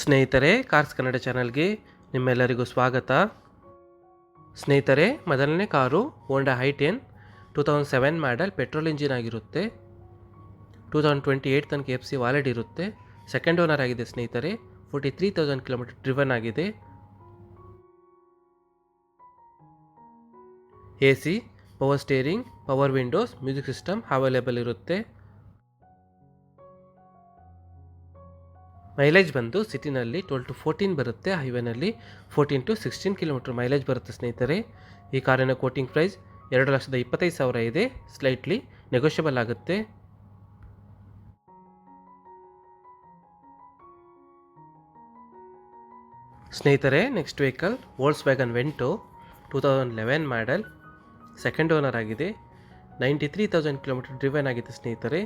ಸ್ನೇಹಿತರೆ, ಕಾರ್ಸ್ ಕನ್ನಡ ಚಾನಲ್ಗೆ ನಿಮ್ಮೆಲ್ಲರಿಗೂ ಸ್ವಾಗತ. ಸ್ನೇಹಿತರೆ, ಮೊದಲನೇ car Honda high ten two thousand seven model petrol engine ಆಗಿರುತ್ತೆ. ಟೂ ತೌಸಂಡ್ ಟ್ವೆಂಟಿ ಏಯ್ಟ್ ತನಕ ಎಫ್ ಸಿ ವಾಲೆಡ್ ಇರುತ್ತೆ. ಸೆಕೆಂಡ್ ಓನರ್ ಆಗಿದೆ ಸ್ನೇಹಿತರೆ. Forty three thousand kilometre driven ಆಗಿದೆ. A C power steering power windows music system available ಇರುತ್ತೆ. Mileage ಬಂದು ಸಿಟಿನಲ್ಲಿ twelve to fourteen ಬರುತ್ತೆ ಹೈವೇನಲ್ಲಿ fourteen to sixteen kilometre mileage ಬರುತ್ತೆ ಸ್ನೇಹಿತರೆ. ಈ ಕಾರಿನ ಕೋಟಿಂಗ್ ಪ್ರೈಸ್ ಎರಡು ಲಕ್ಷದ ಇಪ್ಪತ್ತೈದು ಸಾವಿರ ಇದೆ ಸ್ಲೈಟ್ಲಿ ನೆಗೋಷಿಯಬಲ್ ಆಗುತ್ತೆ. ಸ್ನೇಹಿತರೆ next vehicle Volkswagen Vento two thousand eleven model second owner ಆಗಿದೆ. Ninety three thousand kilometre driven ಆಗಿದೆ ಸ್ನೇಹಿತರೆ.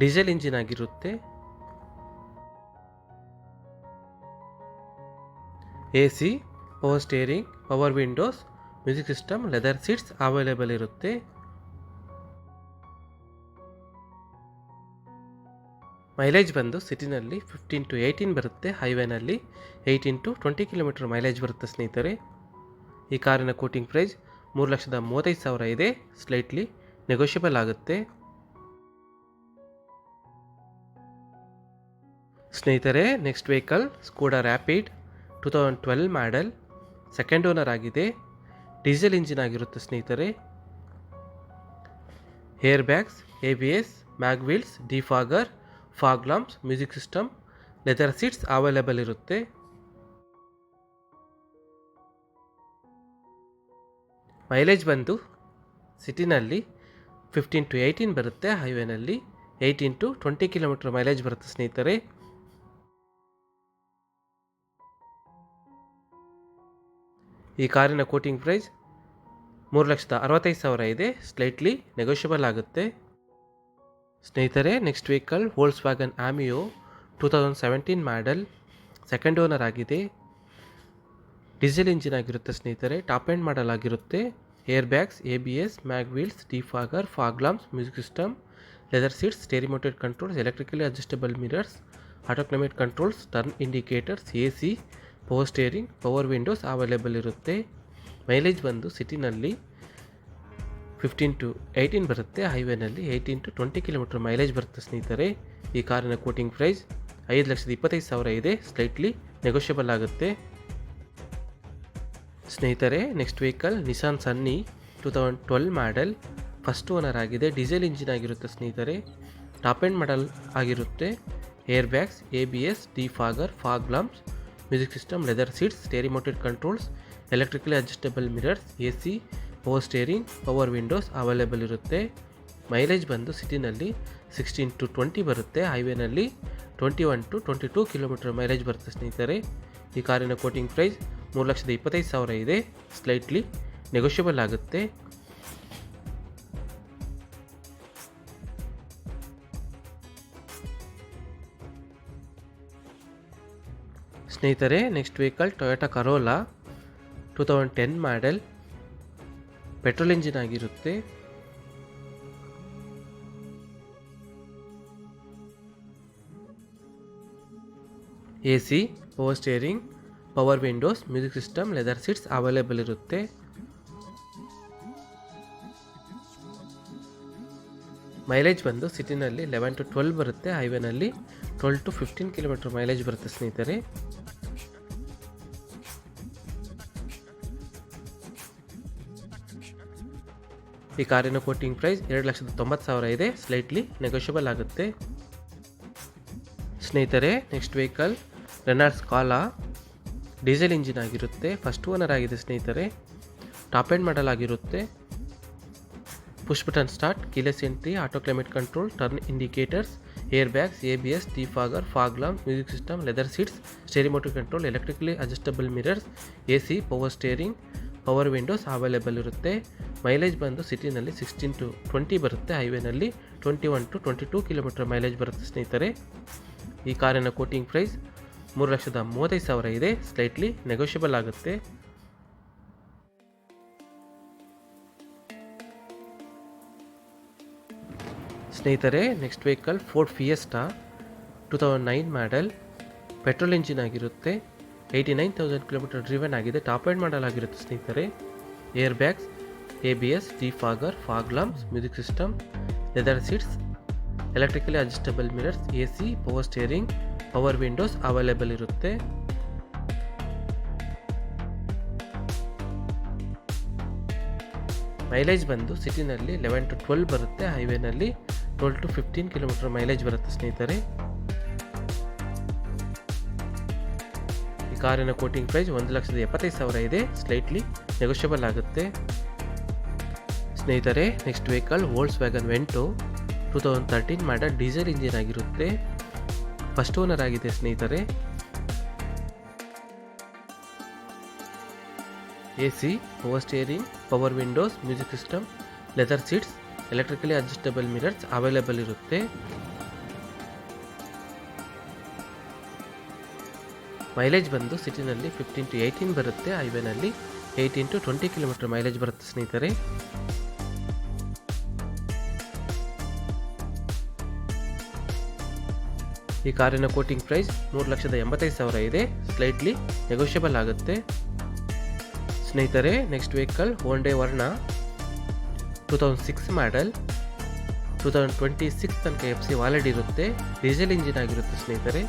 ಡೀಸೆಲ್ ಇಂಜಿನ್ ಆಗಿರುತ್ತೆ. A C power steering power windows music system leather seats available ಇರುತ್ತೆ. ಮೈಲೇಜ್ ಬಂದು ಸಿಟಿನಲ್ಲಿ fifteen to eighteen ಬರುತ್ತೆ ಹೈವೇನಲ್ಲಿ eighteen to twenty kilometre mileage ಬರುತ್ತೆ ಸ್ನೇಹಿತರೆ. ಈ ಕಾರಿನ ಕೋಟಿಂಗ್ ಪ್ರೈಸ್ ಮೂರು ಲಕ್ಷದ ಮೂವತ್ತೈದು ಸಾವಿರ ಇದೆ ಸ್ಲೈಟ್ಲಿ ನೆಗೋಷಿಯಬಲ್ ಆಗುತ್ತೆ. ಸ್ನೇಹಿತರೆ next vehicle Skoda Rapid two thousand twelve model second owner ಆಗಿದೆ. ಡೀಸೆಲ್ ಇಂಜಿನ್ ಆಗಿರುತ್ತೆ ಸ್ನೇಹಿತರೆ. Air bags A B S mag wheels defogger fog lamps music system leather seats available ಇರುತ್ತೆ. ಮೈಲೇಜ್ ಬಂದು ಸಿಟಿನಲ್ಲಿ ಫಿಫ್ಟೀನ್ ಟು ಏಯ್ಟೀನ್ ಬರುತ್ತೆ ಹೈವೇನಲ್ಲಿ eighteen to twenty kilometre mileage ಬರುತ್ತೆ ಸ್ನೇಹಿತರೆ. ಈ ಕಾರಿನ ಕೋಟಿಂಗ್ ಪ್ರೈಸ್ ಮೂರು ಲಕ್ಷದ ಅರವತ್ತೈದು ಸಾವಿರ ಇದೆ. ಸ್ಲೈಟ್ಲಿ ನೆಗೋಷಿಯಬಲ್ ಆಗುತ್ತೆ. ಸ್ನೇಹಿತರೆ next vehicle Volkswagen Ameo two thousand seventeen model second owner ಆಗಿದೆ. ಡೀಸೆಲ್ ಇಂಜಿನ್ ಆಗಿರುತ್ತೆ ಸ್ನೇಹಿತರೆ ಟಾಪ್ ಎಂಡ್ ಮಾಡಲ್ ಆಗಿರುತ್ತೆ. Air bags A B S mag wheels defogger fog lamps music system leather seats steering mounted controls electrically adjustable mirrors auto climate controls turn indicators A C power steering power windows available ಇರುತ್ತೆ. Mileage ಬಂದು ಸಿಟಿನಲ್ಲಿ fifteen to eighteen ಬರುತ್ತೆ. ಹೈವೇನಲ್ಲಿ eighteen to twenty kilometre mileage ಬರುತ್ತೆ ಸ್ನೇಹಿತರೆ. ಈ ಕಾರಿನ quoting price ಐದು ಲಕ್ಷದ ಇಪ್ಪತ್ತೈದು ಸಾವಿರ ಇದೆ. ಸ್ಲೈಟ್ಲಿ ನೆಗೋಷಿಯಬಲ್ ಆಗುತ್ತೆ. ಸ್ನೇಹಿತರೆ next vehicle Nissan Sunny two thousand twelve model first owner ಆಗಿದೆ. ಡೀಸೆಲ್ ಇಂಜಿನ್ ಆಗಿರುತ್ತೆ ಸ್ನೇಹಿತರೆ. ಟಾಪ್ ಎಂಡ್ ಮಾಡಲ್ ಆಗಿರುತ್ತೆ. Air bags A B S defogger fog lamps music system leather seats steering mounted controls electrically adjustable mirrors A C power steering power windows available ಇರುತ್ತೆ. Mileage ಬಂದು ಸಿಟಿನಲ್ಲಿ sixteen to twenty ಬರುತ್ತೆ. ಹೈವೇನಲ್ಲಿ twenty one to twenty two kilometre mileage ಬರುತ್ತೆ ಸ್ನೇಹಿತರೆ. ಈ ಕಾರಿನ quoting price ಮೂರು ಲಕ್ಷದ ಇಪ್ಪತ್ತೈದು ಸಾವಿರ ಇದೆ. ಸ್ಲೈಟ್ಲಿ ನೆಗೋಷಿಯಬಲ್ ಆಗುತ್ತೆ. ಸ್ನೇಹಿತರೆ next vehicle Toyota Corolla two thousand ten model petrol engine ಆಗಿರುತ್ತೆ. A C power steering power windows music system leather seats available ಇರುತ್ತೆ. ಮೈಲೇಜ್ ಬಂದು ಸಿಟಿನಲ್ಲಿ ಲೆವೆನ್ ಟು ಟ್ವೆಲ್ ಬರುತ್ತೆ ಹೈವೇನಲ್ಲಿ twelve to fifteen kilometre mileage ಬರುತ್ತೆ ಸ್ನೇಹಿತರೆ. ಈ ಕಾರಿನ ಕೋಟಿಂಗ್ ಪ್ರೈಸ್ ಎರಡು ಲಕ್ಷದ ತೊಂಬತ್ತು ಸಾವಿರ ಇದೆ. ಸ್ಲೈಟ್ಲಿ ನೆಗೋಷಿಯಬಲ್ ಆಗುತ್ತೆ. ಸ್ನೇಹಿತರೆ next vehicle Renault Scala diesel engine ಆಗಿರುತ್ತೆ. ಫಸ್ಟ್ ಓನರ್ ಆಗಿದೆ ಸ್ನೇಹಿತರೆ. ಟಾಪ್ ಎಂಡ್ ಮಾಡಲ್ ಆಗಿರುತ್ತೆ. Push button start keyless entry auto climate control turn indicators air bags A B S defogger fog lamp music system leather seats steering mounted control electrically adjustable mirrors A C power steering power windows available ಇರುತ್ತೆ. Mileage ಬಂದು ಸಿಟಿನಲ್ಲಿ sixteen to twenty ಬರುತ್ತೆ. ಹೈವೇನಲ್ಲಿ twenty one to twenty two kilometre mileage ಬರುತ್ತೆ ಸ್ನೇಹಿತರೆ. ಈ ಕಾರಿನ quoting price ಮೂರು ಲಕ್ಷದ ಮೂವತ್ತೈದು ಸಾವಿರ ಇದೆ. ಸ್ಲೈಟ್ಲಿ ನೆಗೋಷಿಯಬಲ್ ಆಗುತ್ತೆ. ಸ್ನೇಹಿತರೆ next vehicle Ford Fiesta two thousand nine model petrol engine ಆಗಿರುತ್ತೆ. Eighty nine thousand kilometre driven ಆಗಿದೆ. ಟಾಪ್ ಎಂಡ್ ಮಾಡಲಾಗಿರುತ್ತೆ ಸ್ನೇಹಿತರೆ. Air bags A B S defogger fog lamps music system leather seats electrically adjustable mirrors A C power steering power windows available ಇರುತ್ತೆ. Mileage ಬಂದು ಸಿಟಿನಲ್ಲಿ eleven to twelve ಬರುತ್ತೆ. ಹೈವೇನಲ್ಲಿ twelve to fifteen kilometre mileage ಬರುತ್ತೆ ಸ್ನೇಹಿತರೆ. ಕಾರಿನ quoting price ಒಂದು ಲಕ್ಷದ ಎಪ್ಪತ್ತೈದು ಸಾವಿರ ಇದೆ. ಸ್ಲೈಟ್ಲಿ ನೆಗೋಷಿಯಬಲ್ ಆಗುತ್ತೆ. ಸ್ನೇಹಿತರೆ next vehicle Volkswagen Vento two thousand thirteen model diesel engine ಆಗಿರುತ್ತೆ. ಫಸ್ಟ್ ಓನರ್ ಆಗಿದೆ ಸ್ನೇಹಿತರೆ. A C power steering power windows music system leather seats electrically adjustable mirrors available ಇರುತ್ತೆ. ಮೈಲೇಜ್ ಬಂದು ಸಿಟಿನಲ್ಲಿ ಫಿಫ್ಟೀನ್ ಟು ಏಯ್ಟೀನ್ ಬರುತ್ತೆ, ಹೈವೇನಲ್ಲಿ eighteen to twenty kilometre mileage ಬರುತ್ತೆ ಸ್ನೇಹಿತರೆ. ಈ ಕಾರಿನ ಕೋಟಿಂಗ್ ಪ್ರೈಸ್ ಮೂರು ಲಕ್ಷದ ಎಂಬತ್ತೈದು ಸಾವಿರ ಇದೆ ಸ್ಲೈಟ್ಲಿ ನೆಗೋಷಿಯಬಲ್ ಆಗುತ್ತೆ. ಸ್ನೇಹಿತರೆ next vehicle day Verna two thousand six model two thousand twenty six ತನಕ ಎಫ್ ಸಿ ವಾಲೆಡ್ ಇರುತ್ತೆ ಡೀಸೆಲ್ ಇಂಜಿನ್ ಆಗಿರುತ್ತೆ ಸ್ನೇಹಿತರೆ.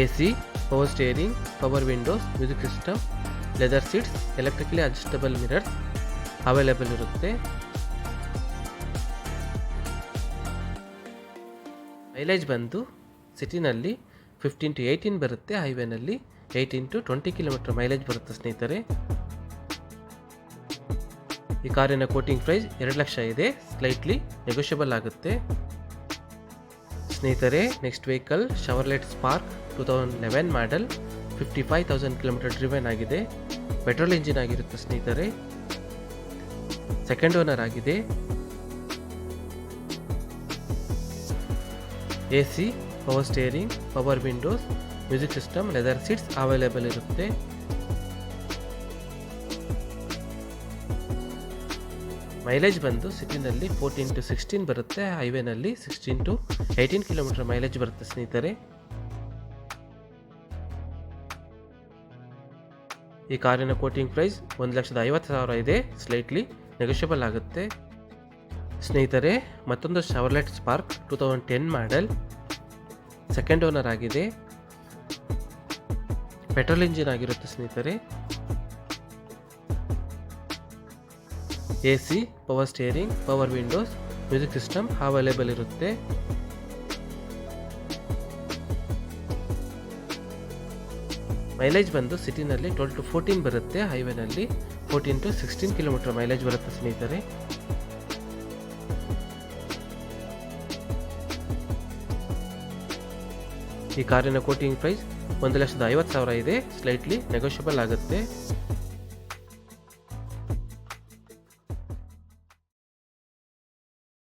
A C power steering power windows music system leather seats electrically adjustable mirrors available ಇರುತ್ತೆ. Mileage ಬಂದು ಸಿಟಿನಲ್ಲಿ fifteen to eighteen ಬರುತ್ತೆ ಹೈವೇನಲ್ಲಿ eighteen to twenty kilometre mileage ಬರುತ್ತೆ ಸ್ನೇಹಿತರೆ. ಈ ಕಾರಿನ ಕೋಟಿಂಗ್ ಪ್ರೈಸ್ ಎರಡು ಲಕ್ಷ ಇದೆ ಸ್ಲೈಟ್ಲಿ ನೆಗೋಷಿಯಬಲ್ ಆಗುತ್ತೆ. ಸ್ನೇಹಿತರೆ next vehicle Chevrolet Spark two thousand eleven model fifty five thousand kilometre driven ಆಗಿದೆ. ಪೆಟ್ರೋಲ್ ಇಂಜಿನ್ ಆಗಿರುತ್ತೆ ಸ್ನೇಹಿತರೆ. ಸೆಕೆಂಡ್ ಓನರ್ ಆಗಿದೆ. A C power steering power windows music system leather seats available ಇರುತ್ತೆ. Mileage ಬಂದು ಸಿಟಿನಲ್ಲಿ fourteen to sixteen ಬರುತ್ತೆ ಹೈವೇನಲ್ಲಿ sixteen to eighteen kilometre mileage ಬರುತ್ತೆ ಸ್ನೇಹಿತರೆ. ಈ ಕಾರಿನ ಕೋಟಿಂಗ್ ಪ್ರೈಸ್ ಒಂದು ಲಕ್ಷದ ಐವತ್ತು ಸಾವಿರ ಇದೆ. ಸ್ಲೈಟ್ಲಿ ನೆಗೋಷಿಯಬಲ್ ಆಗುತ್ತೆ. ಸ್ನೇಹಿತರೆ, ಮತ್ತೊಂದು Chevrolet Spark two thousand ten model second owner ಆಗಿದೆ. ಪೆಟ್ರೋಲ್ ಇಂಜಿನ್ ಆಗಿರುತ್ತೆ ಸ್ನೇಹಿತರೆ. A C power steering power windows music system available ಇರುತ್ತೆ. ಮೈಲೇಜ್ ಬಂದು ಸಿಟಿನಲ್ಲಿ ಟ್ವೆಲ್ ಟು ಫೋರ್ಟೀನ್ ಬರುತ್ತೆ ಹೈವೇನಲ್ಲಿ fourteen to sixteen kilometre mileage ಬರುತ್ತೆ ಸ್ನೇಹಿತರೆ. ಈ ಕಾರಿನ ಕೋಟಿಂಗ್ ಪ್ರೈಸ್ ಒಂದು ಲಕ್ಷದ ಐವತ್ತು ಸಾವಿರ ಇದೆ ಸ್ಲೈಟ್ಲಿ ನೆಗೋಷಿಯಬಲ್ ಆಗುತ್ತೆ.